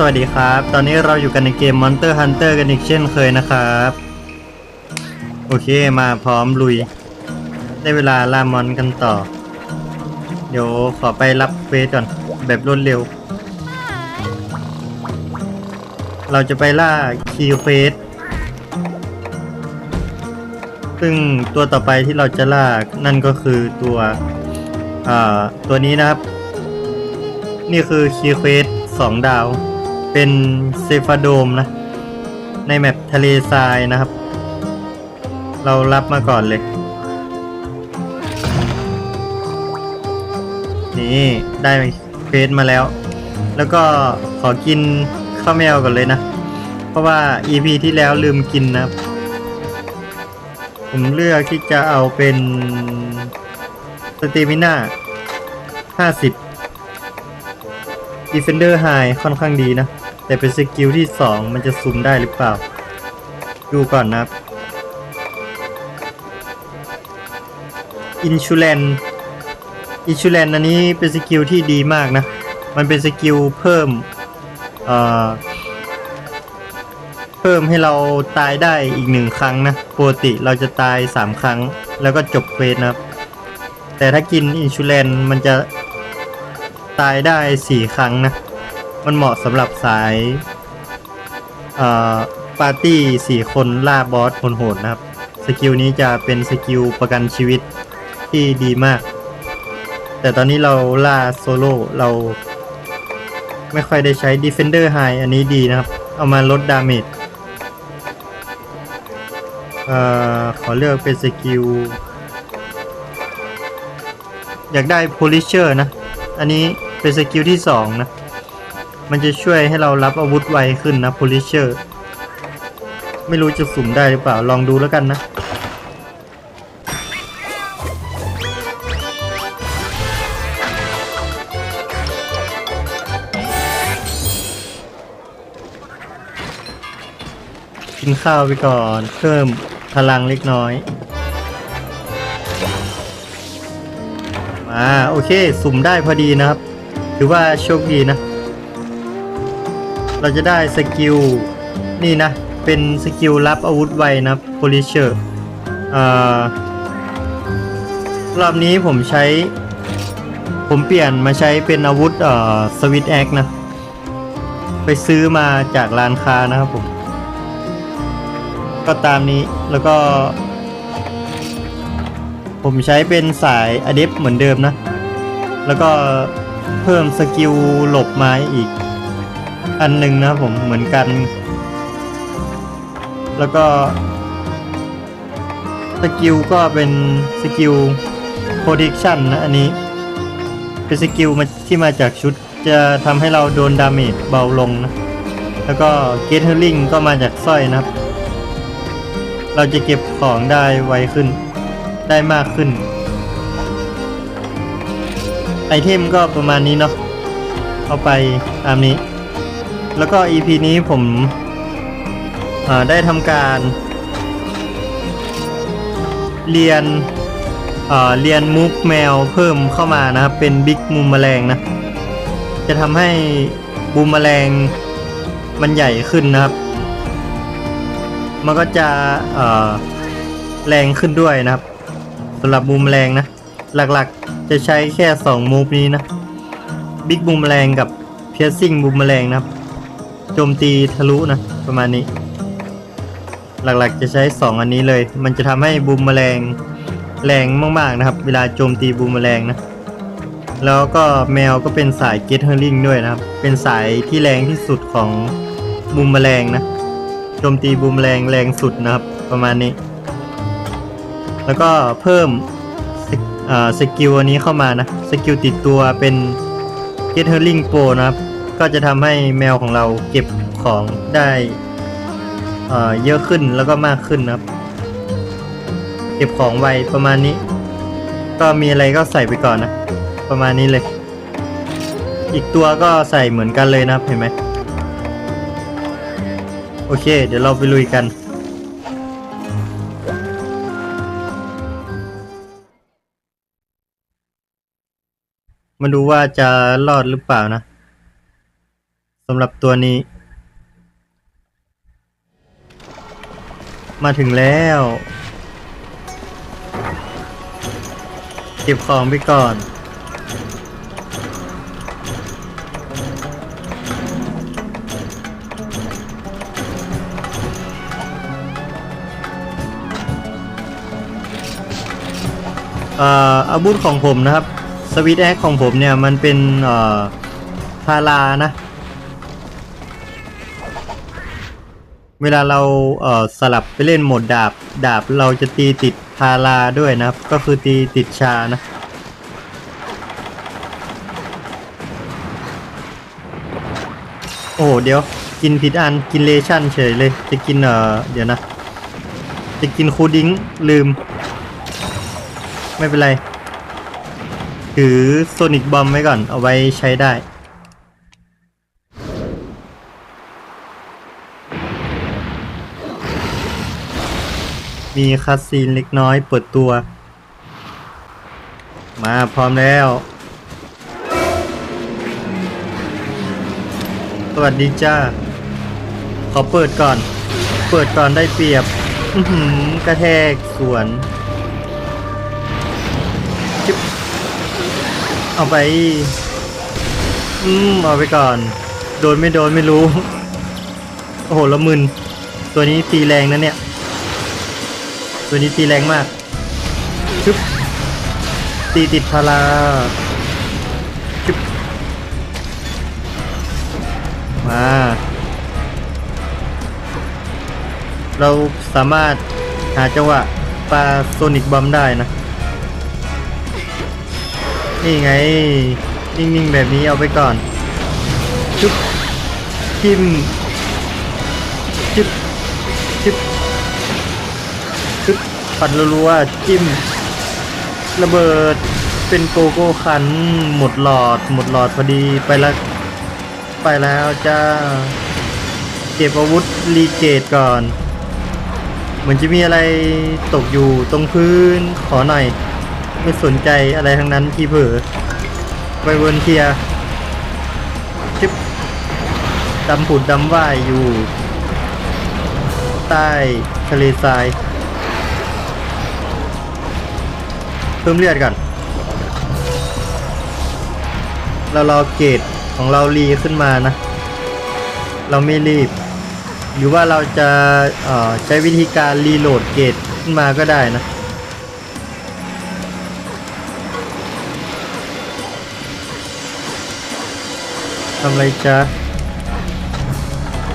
สวัสดีครับ ตอนนี้เราอยู่กันในเกม Monster Hunter กันอีกเช่นเคยนะครับ โอเคมาพร้อมลุย ได้เวลาล่ามอนกันต่อ เดี๋ยวขอไปรับเฟสก่อน แบบรวดเร็ว เราจะไปล่าคีเฟสซึ่งตัวต่อไปที่เราจะล่านั่นก็คือตัวอ่าตัวนี้นะครับ นี่คือคีเควสสองดาว เป็นเซฟาโดมนะ ในแมปทะเลทรายนะครับ เรารับมาก่อนเลย นี่ได้เควสมาแล้ว แล้วก็ขอกินข้าวแมวก่อนเลยนะ เพราะว่า EP ที่แล้วลืมกินนะผมเลือกที่จะเอาเป็นสเตมิน่า50 Defender High ค่อนข้างดีนะ แต่เป็นสกิลที่ 2 มันจะซุมได้หรือเปล่า ดูก่อนนะครับ Insurance Insurance อันนี้เป็นสกิลที่ดีมากนะ มันเป็นสกิลเพิ่มเอ่อเพิ่มให้เราตายได้อีกหนึ่งครั้งนะปกติเราจะตาย 3 ครั้ง แล้วก็จบเควสนะครับแต่ถ้ากิน Insurance มันจะตายได้สี่ครั้งนะ มันเหมาะสำหรับสายเอ่อปาร์ตี้สี่คนล่าบอสคนโหดนะครับ สกิลนี้จะเป็นสกิลประกันชีวิตที่ดีมาก แต่ตอนนี้เราล่าโซโล่เราไม่ค่อยได้ใช้ Defender High อันนี้ดีนะครับ เอามาลดดาเมจเอ่อขอเลือกเป็นสกิล อยากได้ Polisher นะ อันนี้เป็นสกิลที่สองนะ มันจะช่วยให้เรารับอาวุธไวขึ้นนะ Polisher ไม่รู้จะสุ่มได้หรือเปล่าลองดูแล้วกันนะกินข้าวไปก่อนเพิ่มพลังเล็กน้อยอ่าโอเค สุ่มได้พอดีนะครับ ถือว่าโชคดีนะ เราจะได้สกิลนี่นะ เป็นสกิลรับอาวุธไวนะ Polisher อ่ารอบนี้ผมใช้ ผมเปลี่ยนมาใช้เป็นอาวุธสวิตแอคนะ ไปซื้อมาจากร้านค้านะครับผม ก็ตามนี้แล้วก็ ผมใช้เป็นสายอเดฟเหมือนเดิมนะ แล้วก็เพิ่มสกิลหลบไม้อีก อันหนึ่งนะผมเหมือนกัน แล้วก็สกิลก็เป็นสกิล protection นะอันนี้ เป็นสกิลมาที่มาจากชุดจะทำให้เราโดนดาเมจเบาลงนะ แล้วก็ get healing ก็มาจากสร้อยนะครับ เราจะเก็บของได้ไวขึ้น ได้มากขึ้น ไอเทมก็ประมาณนี้เนาะเอาไปตามนี้ แล้วก็ EP นี้ผมได้ทำการ เรียนเรียนมุกแมวเพิ่มเข้ามานะครับ เป็นบิ๊กมุมแมลงนะ จะทำให้บูมแมลงมันใหญ่ขึ้นนะครับ มันก็จะแรงขึ้นด้วยนะครับสำหรับบูมแรงนะ หลักๆจะใช้แค่ 2 มูฟนี้นะบิ๊กบูมแรงกับเพียซิ่งบูมแรงนะครับ โจมตีทะลุนะ ประมาณนี้ หลักๆจะใช้ 2 อันนี้เลย มันจะทำให้บูมแมลงแรงมากๆนะครับ เวลาโจมตีบูมแมลงนะ แล้วก็แมวก็เป็นสายเกตเฮอร์ลิงด้วยนะครับ เป็นสายที่แรงที่สุดของบูมแมลงนะโจมตีบูมแรงแรงสุดนะครับ ประมาณนี้ แล้วก็เพิ่มสกอ่าสกิลอันนี้เข้ามานะ สกิลติดตัวเป็น Get h e r l i n g Pro นะครับ ก็จะทำให้แมวของเราเก็บของได้เเยอะขึ้นแล้วก็มากขึ้นนะครับ เก็บของไวประมาณนี้ ก็มีอะไรก็ใส่ไปก่อนนะ ประมาณนี้เลย อีกตัวก็ใส่เหมือนกันเลยนะครับเห็นไหมโอเค เดี๋ยวเราไปลุยกันมาดูว่าจะรอดหรือเปล่านะ สำหรับตัวนี้ มาถึงแล้ว เก็บของไปก่อนเอ่ออาวุธของผมนะครับ สวิตแอคของผมเนี่ย มันเป็นเอ่อพารานะ เวลาเราเอ่อสลับไปเล่นโหมดดาบ ดาบเราจะตีติดพาราด้วยนะครับ ก็คือตีติดชานะ โอ้เดี๋ยวกินผิดอันกินเลชั่นเฉยเลย จะกินเอ่อเดี๋ยวนะ จะกินคูดิ้งลืม ไม่เป็นไร ถือโซนิกบอมไว้ก่อนเอาไว้ใช้ได้ มีคัสซีนเล็กน้อยเปิดตัว มาพร้อมแล้ว สวัสดีจ้า ขอเปิดก่อน เปิดก่อนได้เปรียบกระแทกสวนจิบเอาไป อืม เอาไปก่อน โดนไม่โดนไม่รู้ โอ้โหละมึน ตัวนี้ตีแรงนะเนี่ย ตัวนี้ตีแรงมากชึบตีติดพาราชึบมา เราสามารถหาจังหวะปาโซนิกบอมได้นะ นี่ไง นิ่งๆ แบบนี้เอาไปก่อน จุ๊บจิ้ม จุ๊บจุ๊บ จุ๊บปัดรัวๆจิ้ม ระเบิดเป็นโกโก้คัน หมดหลอด หมดหลอดพอดีไปแล้วไปแล้วจ้า เก็บอาวุธรีเกตก่อน เหมือนจะมีอะไรตกอยู่ตรงพื้นขอหน่อย ไม่สนใจอะไรทั้งนั้นที่เผลอไปเวนเทียชิบดำผุดดำว่ายอยู่ ใต้ทะเลทราย พิ่มเลือดก่อน เรารอเกรดของเรารีขึ้นมานะ เราไม่รีบ หรือว่าเราจะออใช้วิธีการรีโหลดเกรดขึ้นมาก็ได้นะทำไรจ๊ะ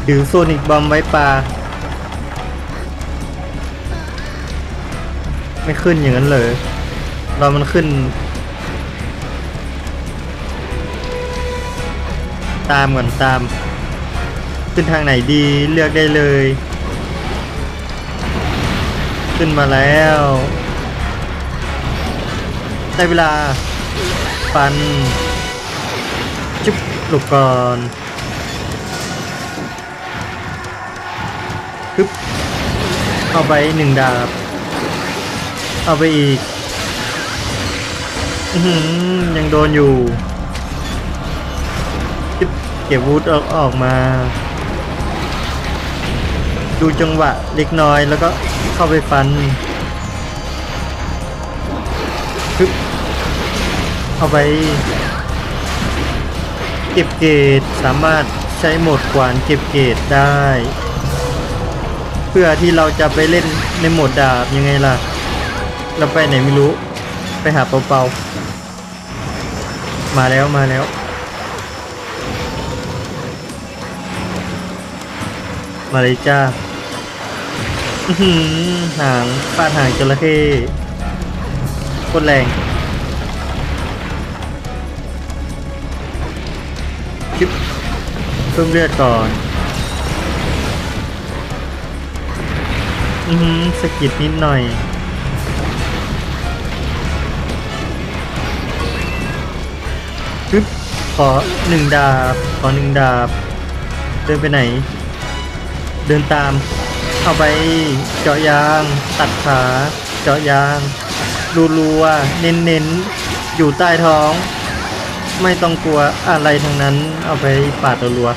ถือโซนิกบอมไว้ปลา ไม่ขึ้นอย่างนั้นเลย เรามันขึ้น ตามก่อนตาม ขึ้นทางไหนดีเลือกได้เลย ขึ้นมาแล้วได้เวลาฟันจุ๊บหลบก่อนปึ๊บเอาไปหนึ่งดาบ เอาไปอีก ยังโดนอยู่เก็บวูดออกออกมา ดูจังหวะเล็กน้อยแล้วก็เข้าไปฟันปึ๊บเอาไป เก็บเกรดสามารถใช้โหมดกวานเก็บเกรดได้ เพื่อที่เราจะไปเล่นในโหมดดาบยังไงล่ะ เราไปไหนไม่รู้ ไปหาเปาเปา มาแล้วมาแล้ว มาเลยจ้าหางฟาดหางจระเข้โคตรแรงชิปเพิ่มเลือดก่อน อือหือสกิดนิดหน่อย ปึ๊บขอหนึ่งดาบ ขอหนึ่งดาบ เดินไปไหน เดินตาม เอาไปเจาะยาง ตัดขา เจาะยางรัวๆเน้นๆ อยู่ใต้ท้อง ไม่ต้องกลัวอะไรทั้งนั้น เอาไปปาดรัว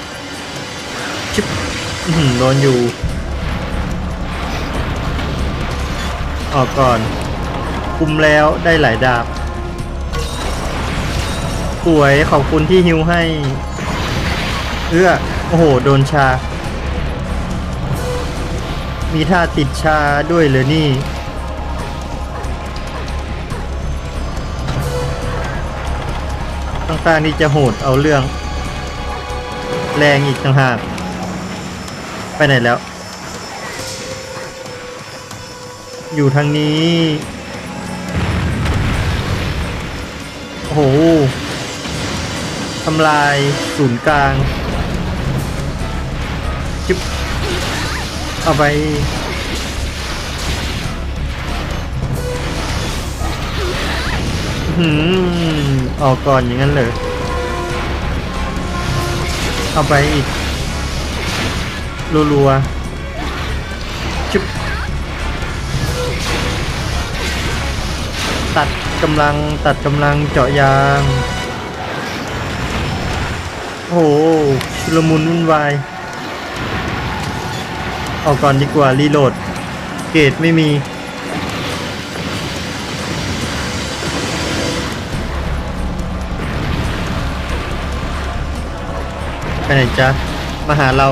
ๆชิบอื้อหือโดนอยู่ ออกก่อน คุมแล้วได้หลายดาบ สวยขอบคุณที่ฮิวให้เอื้อโอ้โห โดนชา มีท่าติดชาด้วยเลยนี่ต่างๆนี่จะโหดเอาเรื่อง แรงอีกต่างหาก ไปไหนแล้ว อยู่ทางนี้ โอ้โห ทำลายศูนย์กลางจิบเอาไปหืมออกก่อนอย่างนั้นเลยเอาไปอีกรัวๆจุบตัดกำลังตัดกำลังเจาะยาง โอ้โหชุลมุนวุ่นวาย ออกก่อนดีกว่า รีโหลด เกรดไม่มี ไปไหนจ๊ะ มาหาเรา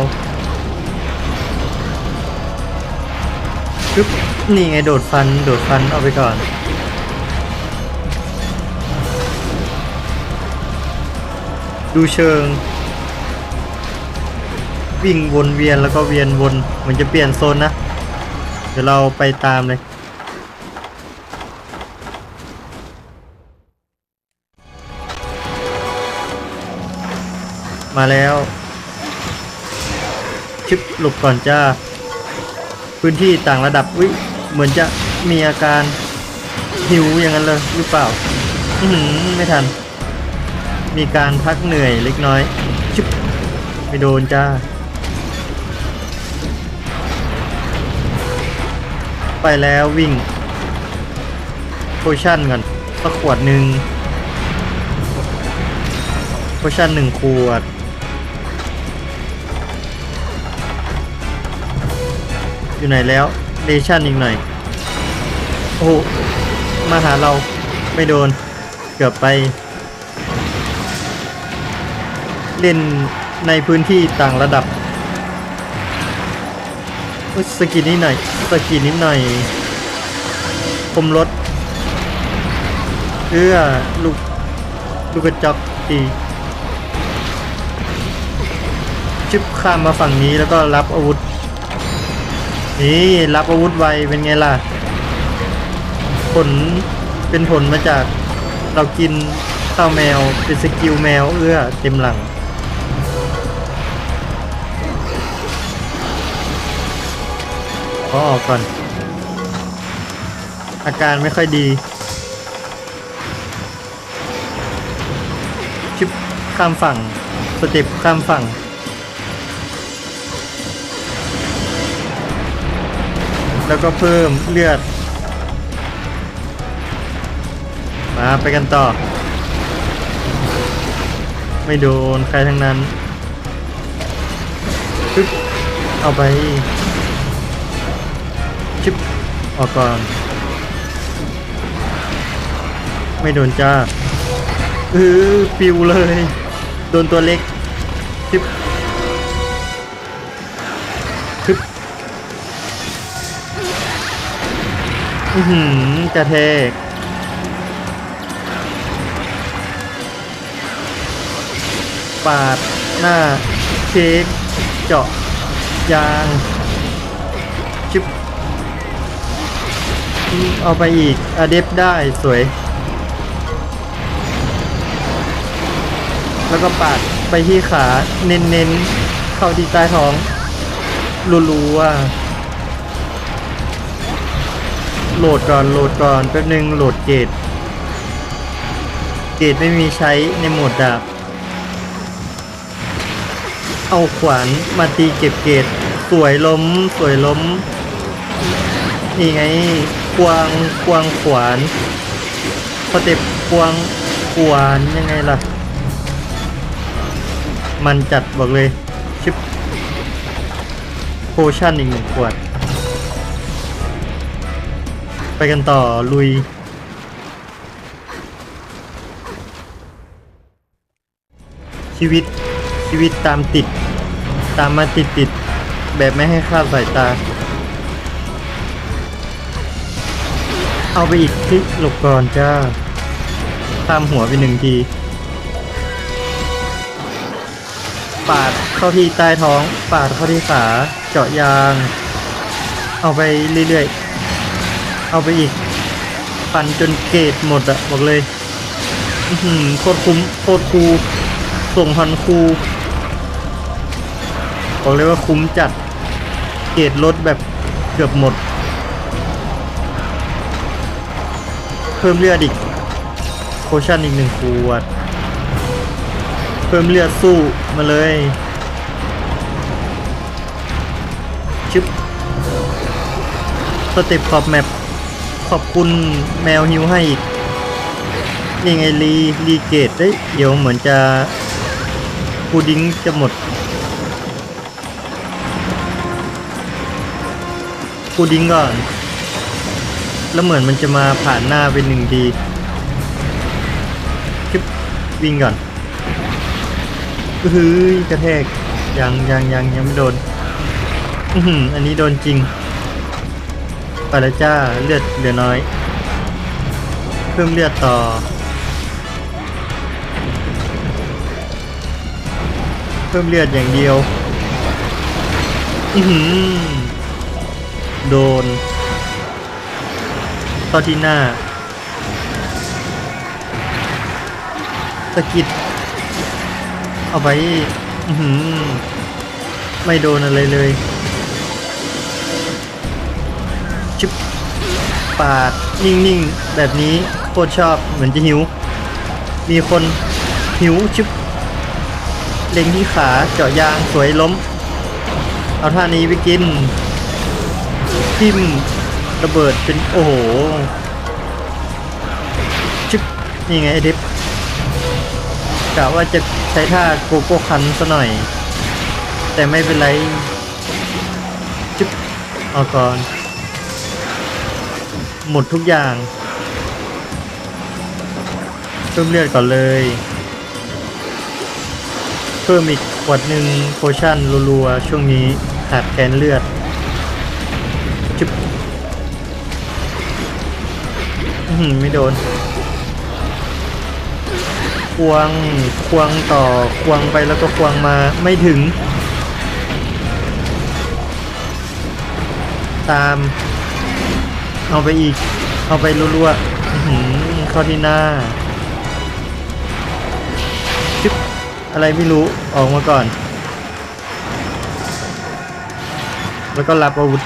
ปึ๊บนี่ไงโดดฟัน โดดฟันเอาไปก่อน ดูเชิง วิ่งวนเวียนแล้วก็เวียนวนเหมันจะเปลี่ยนโซนนะ เดี๋ยวเราไปตามเลยมาแล้วชิปหลบก่อนจ้า พื้นที่ต่างระดับวิเหมือนจะมีอาการหิวอย่างนั้นเลยหรือเปล่า อืไม่ทัน มีการพักเหนื่อยเล็กน้อยชิปไม่โดนจ้า ไปแล้ววิ่งโพชั่นก่อนสักขวดหนึ่งโพชั่นหนึ่งขวดอยู่ไหนแล้วเดชั่นอีกหน่อย โอ้มาหาเราไม่โดน เกือบไป เล่นในพื้นที่ต่างระดับสกินนิดหน่อยสกินนิดหน่อยคมรถเอื้อลูกลูกกระจอกตีชิบข้ามมาฝั่งนี้แล้วก็รับอาวุธ นี่รับอาวุธไวเป็นไงล่ะ ผลเป็นผลมาจากเรากินข้าวแมวเป็นสกิลแมวเอื้อเต็มหลัง ขอออกก่อน อาการไม่ค่อยดีชิปข้ามฝั่ง สเต็ปข้ามฝั่งแล้วก็เพิ่มเลือด มาไปกันต่อ ไม่โดนใครทั้งนั้น เอาไป ออกก่อน ไม่โดนจ้าเออปิวเลย โดนตัวเล็กชิปชิปอือหือกระเทกปาดหน้าเค้กเจาะยาง เอาไปอีกอะเดฟได้สวย แล้วก็ปาดไปที่ขาเน้นๆ เข้าที่ใต้ท้องรัวๆโหลดก่อนโหลดก่อนแป๊บนึงโหลดเกตเกตไม่มีใช้ในโหมดดาบ เอาขวานมาตีเก็บเกตสวยล้มสวยล้มนี่ไง ควางควางขวานสเต็ปควางขวานยังไงล่ะ มันจัดบอกเลยชิปโพชั่นอีกหนึ่งขวด ไปกันต่อลุยชีวิตชีวิตตามติด ตามมาติดติดแบบไม่ให้คลาดสายตา เอาไปอีกคลิกหลบก่อนจ้าข้ามหัวไปหนึ่งที ปาดเข้าที่ใต้ท้อง ปาดเข้าที่ขา เจาะยาง เอาไปเรื่อยๆ เอาไปอีก ปั่นจนเกรดหมดอะบอกเลยโคตรคุ้มโคตรคูส่งพันคูบอกเลยว่าคุ้มจัด เกรดลดแบบเกือบหมด พิ่มเลือดอีกโพชั่นอีกหนึ่งขวด เพิ่มเลือดสู้มาเลยชึบสเต็ปขอบแมปขอบคุณแมวฮิวให้อีกนี่ไงรีรีเกตได้เดี๋ยวเหมือนจะพูดิ้งจะหมดพูดิ้งก่อน แล้วเหมือนมันจะมาผ่านหน้าเป็นหนึ่งดีชึบวิ่งก่อนเฮ้ยกระแทกยังยังยังยังไม่โดนอือหืออันนี้โดนจริงไปแล้วจ้าเลือดเหลือน้อย เพิ่มเลือดต่อเพิ่มเลือดอย่างเดียว อือหือโดน ต่อที่หน้าสกิดเอาไปอือหือไม่โดนอะไรเลย ชิบปาด นิ่งๆ แบบนี้โคตรชอบเหมือนจะหิว มีคนหิวชิบเล็งที่ขาเจาะยางสวยล้ม เอาท่านี้ไปกินทิม ระเบิดเป็นโอ้โหชิบนี่ไงไอเด็บกะว่าจะใช้ท่าโกโก้คันซะหน่อย แต่ไม่เป็นไรจิ๊บเอาก่อน หมดทุกอย่างเพิ่มเลือดก่อนเลย เพิ่มอีกขวดหนึ่งโพชั่นรัวๆ ช่วงนี้ขาดแคลนเลือด ไม่โดน ควง ควงต่อ ควงไปแล้วก็ควงมา ไม่ถึง ตาม เอาไปอีก เอาไปรัวๆอื้อหือเข้าที่หน้าจึ๊บอะไรไม่รู้ ออกมาก่อน แล้วก็รับอาวุธ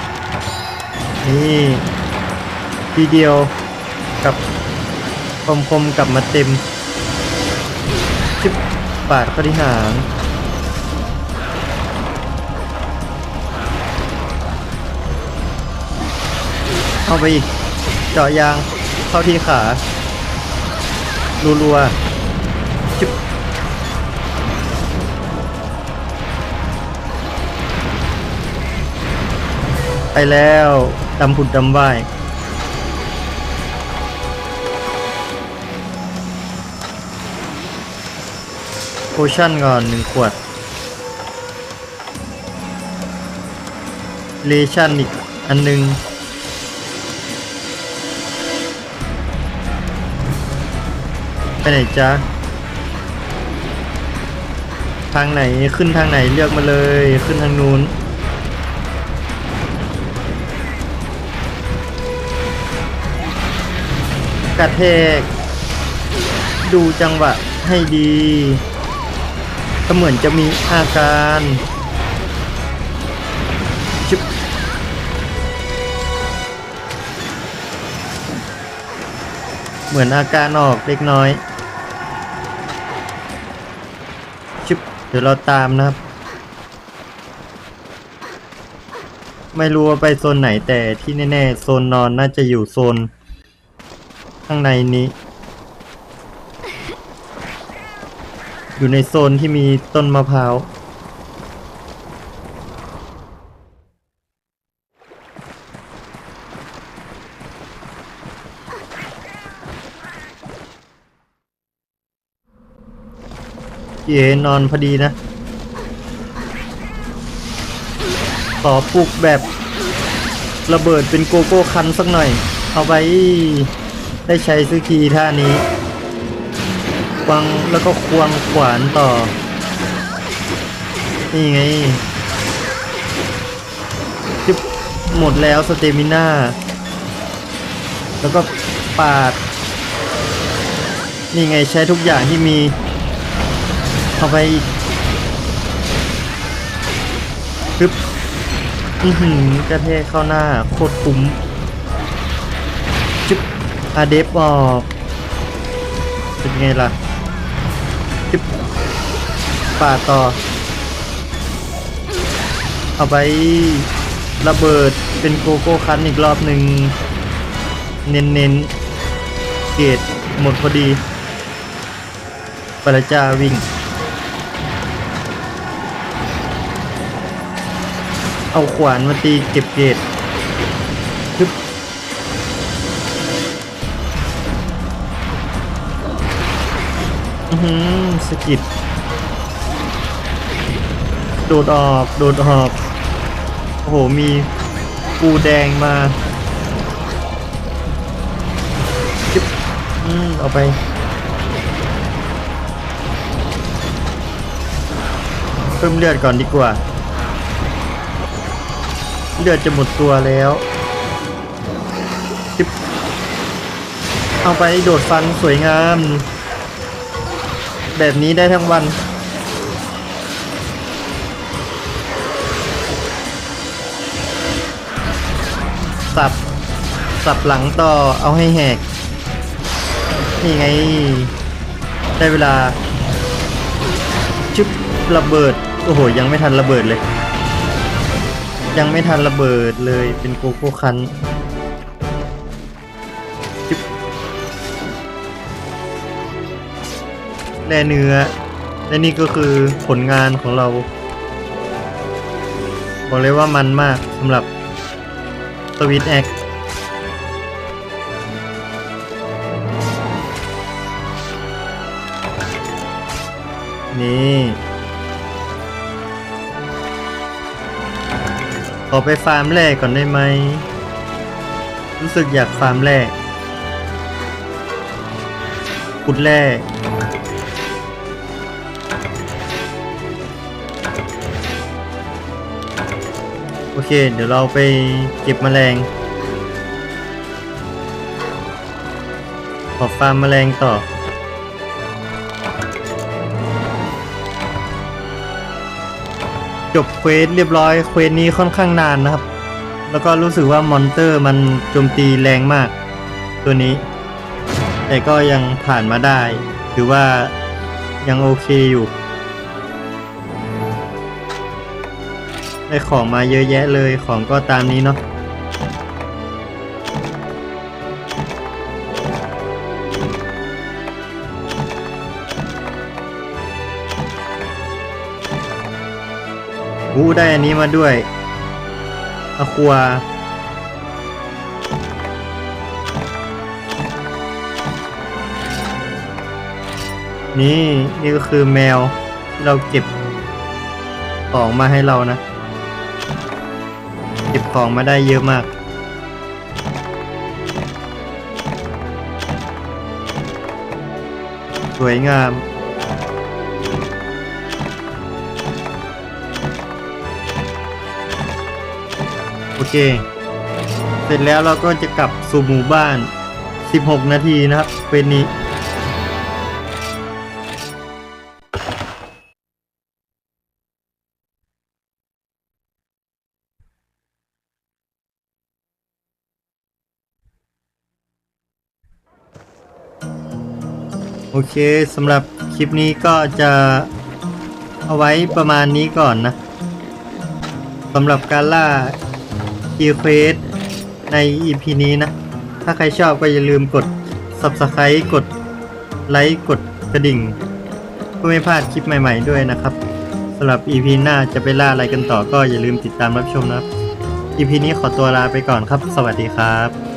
นี่ทีเดียว กับคมคมๆกลับมาเต็มจึ๊บปาดเข้าที่หางเข้าไปอีก เจาะยางเข้าที่ขารัวๆจุ๊บไปแล้วดำผุดดำว่าย โพชั่นก่อนหนึ่งขวดเลชั่นอีกอันหนึง ไปไหนจ๊ะ ทางไหนขึ้นทางไหนเลือกมาเลยขึ้นทางนู้นกระแทก ดูจังหวะให้ดี ก็เหมือนจะมีอาการชึบเหมือนอาการออกเล็กน้อยชึบเดี๋ยวเราตามนะครับ ไม่รู้ว่าไปโซนไหนแต่ที่แน่ๆ โซนนอนน่าจะอยู่โซน ข้างในนี้ อยู่ในโซนที่มีต้นมะพร้าว เย่นอนพอดีนะ ต่อปลูกแบบระเบิดเป็นโกโก้คันสักหน่อย เอาไว้ได้ใช้ซื้อคีท่านี้ ควงแล้วก็ควงขวานต่อ นี่ไงจึ๊บหมดแล้วสเตมิน่า แล้วก็ปาด นี่ไงใช้ทุกอย่างที่มีเอาไปอีกปึ๊บอือหือกระเทเข้าหน้าโคตรคุ้มจึ๊บอาเดฟออกเป็นไงล่ะ ปาต่อ เอาไประเบิดเป็นโกโก้คันอีกรอบหนึ่งเน้นเน้นๆเกตหมดพอดีปราจาวิ่ง เอาขวานมาตีเก็บเกตทึบอือหือสกิด โดดออกโดดออกโอ้โหมีปูแดงมาจึ๊บอืมเอาไปเพิ่มเลือดก่อนดีกว่า เลือดจะหมดตัวแล้วจึ๊บเอาไปโดดฟันสวยงาม แบบนี้ได้ทั้งวัน สับ สับหลังต่อเอาให้แหก นี่ไง ได้เวลา จุบระเบิด โอ้โห ยังไม่ทันระเบิดเลย ยังไม่ทันระเบิดเลยเป็นโกโก้คันจุบแร่เนื้อ และนี่ก็คือผลงานของเรา บอกเลยว่ามันมากสำหรับ สวิตแอคนี่ขอไปฟาร์มแร่ก่อนได้ไหม รู้สึกอยากฟาร์มแร่ขุดแร่ เค เดี๋ยวเราไปเก็บแมลง ขอฟาร์มแมลงต่อ จบเควสเรียบร้อย เควสนี้ค่อนข้างนานนะครับ แล้วก็รู้สึกว่ามอนเตอร์มันโจมตีแรงมาก ตัวนี้ แต่ก็ยังผ่านมาได้ ถือว่ายังโอเคอยู่ ได้ของมาเยอะแยะเลยของก็ตามนี้เนาะอู้ได้อันนี้มาด้วยอะควานี่นี่ก็คือแมวที่เราเก็บของมาให้เรานะ เก็บของมาได้เยอะมาก สวยงามโอเค เสร็จแล้วเราก็จะกลับสู่หมู่บ้าน 16 นาทีนะครับ เป็นนี้ เคสำหรับคลิปนี้ก็จะเอาไว้ประมาณนี้ก่อนนะสำหรับการล่าคีเควสใน EP นี้นะ ถ้าใครชอบก็อย่าลืมกด Subscribe กดไลค์กดกระดิ่งเพื่อไม่พลาดคลิปใหม่ ๆด้วยนะครับสำหรับ EP หน้าจะไปล่าอะไรกันต่อก็อย่าลืมติดตามรับชมนะครับ EP นี้ขอตัวลาไปก่อนครับ สวัสดีครับ